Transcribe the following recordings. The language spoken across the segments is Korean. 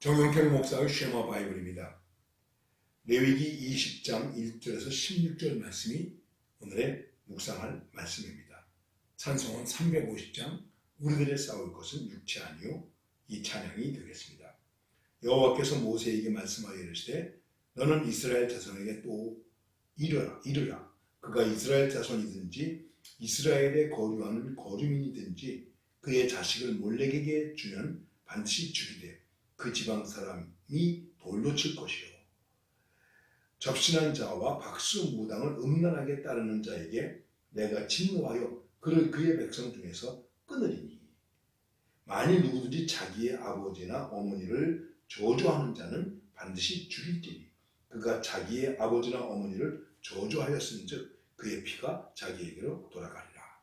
정영택 목사의 쉐마 바이블입니다. 레위기 20장 1절에서 16절 말씀이 오늘의 묵상할 말씀입니다. 찬송은 350장 우리들의 싸울 것은 육체 아니요 이 찬양이 되겠습니다. 여호와께서 모세에게 말씀하여 이르시되 너는 이스라엘 자손에게 또 이르라 이르라 그가 이스라엘 자손이든지 이스라엘에 거류하는 거류민이든지 그의 자식을 몰렉에게 주면 반드시 죽이되 그 지방 사람이 돌로 칠 것이요. 접신한 자와 박수 무당을 음란하게 따르는 자에게 내가 진노하여 그를 그의 백성 중에서 끊으리니. 만일 누구든지 자기의 아버지나 어머니를 저주하는 자는 반드시 죽일지니. 그가 자기의 아버지나 어머니를 저주하였은즉 그의 피가 자기에게로 돌아가리라.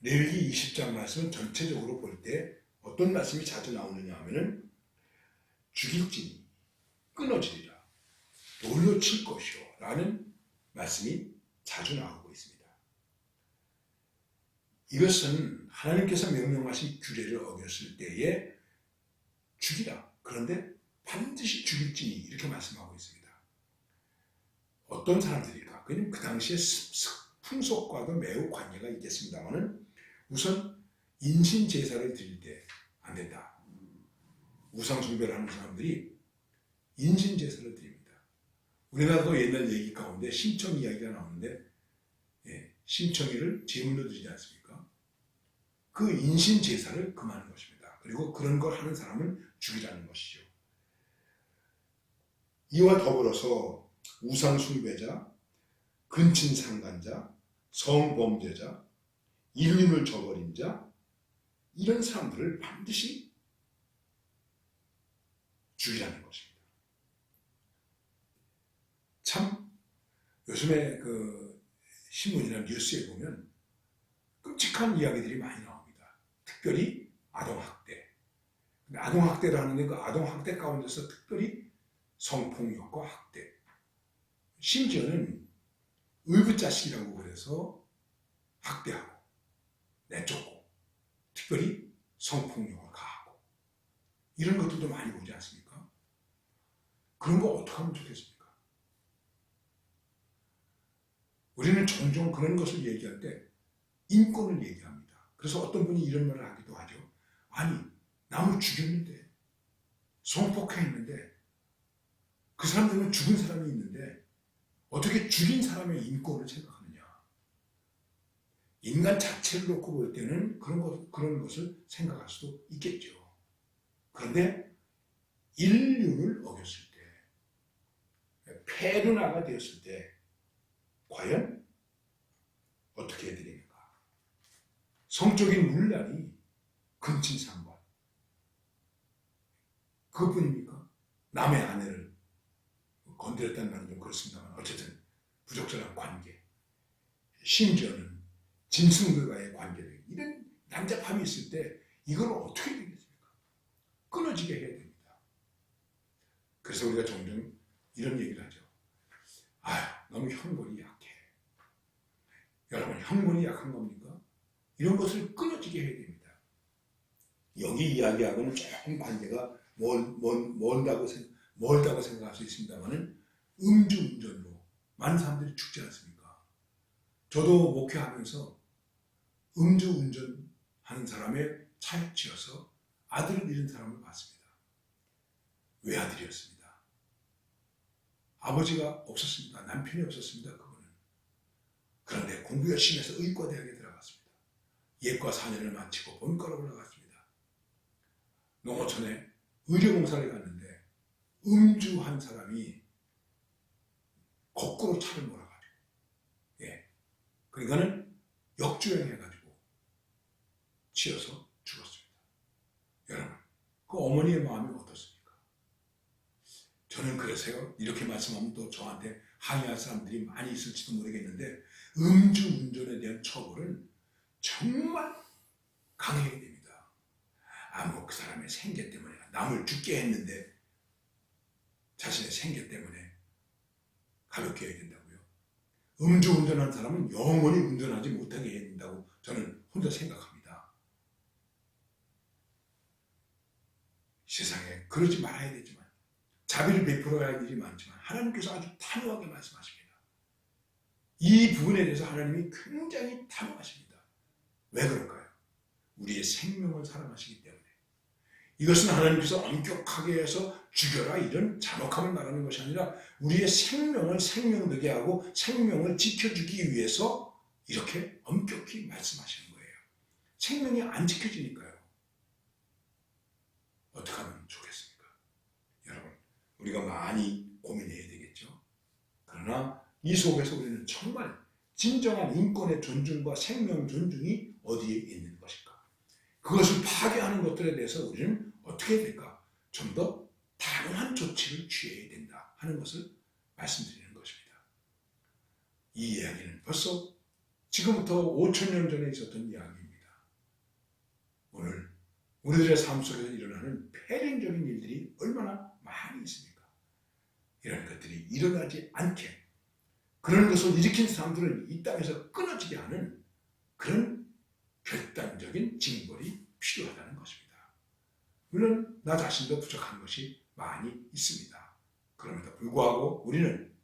레위기 20장 말씀은 전체적으로 볼때 어떤 말씀이 자주 나오느냐 하면은 죽일지니 끊어지리라 돌로 칠 것이요 라는 말씀이 자주 나오고 있습니다. 이것은 하나님께서 명령하신 규례를 어겼을 때에 죽이라 그런데 반드시 죽일지니 이렇게 말씀하고 있습니다. 어떤 사람들일까? 그는 그 당시의 풍속과도 매우 관계가 있겠습니다만은 우선 인신 제사를 드릴 때 안 된다. 우상 숭배를 하는 사람들이 인신 제사를 드립니다. 우리나라도 옛날 얘기 가운데 심청 이야기가 나오는데 예, 심청이를 제물로 드리지 않습니까? 그 인신 제사를 금하는 것입니다. 그리고 그런 걸 하는 사람은 죽이라는 것이죠. 이와 더불어서 우상 숭배자, 근친 상간자, 성범죄자, 일림을 저버린 자 이런 사람들을 반드시 죽이라는 것입니다. 참 요즘에 그 신문이나 뉴스에 보면 끔찍한 이야기들이 많이 나옵니다. 특별히 아동학대. 아동학대를 하는데 그 아동학대 가운데서 특별히 성폭력과 학대. 심지어는 의붓자식이라고 그래서 학대하고 내쫓고 특별히 성폭력을 가하고 이런 것들도 많이 보지 않습니까? 그런 거 어떻게 하면 좋겠습니까? 우리는 종종 그런 것을 얘기할 때 인권을 얘기합니다. 그래서 어떤 분이 이런 말을 하기도 하죠. 아니, 남을 죽였는데, 성폭행했는데, 그 사람들은 죽은 사람이 있는데, 어떻게 죽인 사람의 인권을 생각하느냐. 인간 자체를 놓고 볼 때는 그런, 것, 그런 것을 생각할 수도 있겠죠. 그런데 인류를 어겼을 때, 페르나가 되었을 때, 과연 어떻게 해드립니까? 성적인 문란이 근친상관. 그것뿐입니까? 남의 아내를 건드렸다는 말은 좀 그렇습니다만 어쨌든 부적절한 관계. 심지어는 짐승들과의 관계들. 이런 난잡함이 있을 때 이걸 어떻게 되겠습니까? 끊어지게 해야 됩니다. 그래서 우리가 종종 이런 얘기를 하죠. 아휴, 너무 형벌이 약해. 여러분, 형벌이 약한 겁니까? 이런 것을 끊어지게 해야 됩니다. 여기 이야기하고는 조금 관계가 멀, 멀, 멀다고, 생, 멀다고 생각할 수 있습니다만은 음주운전으로 많은 사람들이 죽지 않습니까? 저도 목회하면서 음주운전하는 사람의 차에 치여서 아들을 잃은 사람을 봤습니다. 외아들이었습니다. 아버지가 없었습니다. 남편이 없었습니다. 그분은. 그런데 공부 열심히 해서 의과대학에 들어갔습니다. 예과 4년을 마치고 본과로 올라갔습니다. 농어촌에 의료봉사를 갔는데 음주한 사람이 거꾸로 차를 몰아가지고 예. 그러니까는 역주행해가지고 치여서 죽었습니다. 여러분 그 어머니의 마음이 어떻습니까? 그래서요 이렇게 말씀하면 또 저한테 항의할 사람들이 많이 있을지도 모르겠는데 음주 운전에 대한 처벌은 정말 강해야 됩니다. 아무 그 사람의 생계 때문에 남을 죽게 했는데 자신의 생계 때문에 가볍게 해야 된다고요. 음주 운전하는 사람은 영원히 운전하지 못하게 해야 된다고 저는 혼자 생각합니다. 세상 그러지 말아야 되지만 자비를 베풀어야 할 일이 많지만 하나님께서 아주 단호하게 말씀하십니다. 이 부분에 대해서 하나님이 굉장히 단호하십니다. 왜 그럴까요? 우리의 생명을 사랑하시기 때문에. 이것은 하나님께서 엄격하게 해서 죽여라 이런 잔혹함을 말하는 것이 아니라 우리의 생명을 생명되게 하고 생명을 지켜주기 위해서 이렇게 엄격히 말씀하시는 거예요. 생명이 안 지켜지니까요. 어떻게 하면 좋겠습니까? 여러분, 우리가 많이 고민해야 되겠죠. 그러나 이 속에서 우리는 정말 진정한 인권의 존중과 생명 존중이 어디에 있는 것일까? 그것을 파괴하는 것들에 대해서 우리는 어떻게 해야 될까? 좀 더 단호한 조치를 취해야 된다 하는 것을 말씀드리는 것입니다. 이 이야기는 벌써 지금부터 5천 년 전에 있었던 이야기입니다. 오늘 우리들의 삶 속에서 일어나는 폐륜적인 일들이 얼마나 많이 있습니까? 이런 것들이 일어나지 않게 그런 것을 일으킨 사람들은 이 땅에서 끊어지게 하는 그런 결단적인 징벌이 필요하다는 것입니다. 물론 나 자신도 부족한 것이 많이 있습니다. 그럼에도 불구하고 우리는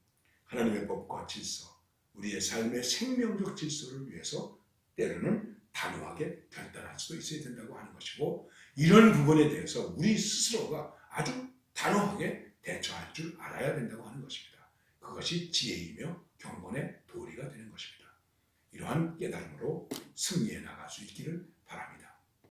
하나님의 법과 질서, 우리의 삶의 생명적 질서를 위해서 때로는 단호하게 결단할 수도 있어야 된다고 하는 것이고 이런 부분에 대해서 우리 스스로가 아주 단호하게 대처할 줄 알아야 된다고 하는 것입니다. 그것이 지혜이며 경건의 도리가 되는 것입니다. 이러한 깨달음으로 승리해 나갈 수 있기를 바랍니다.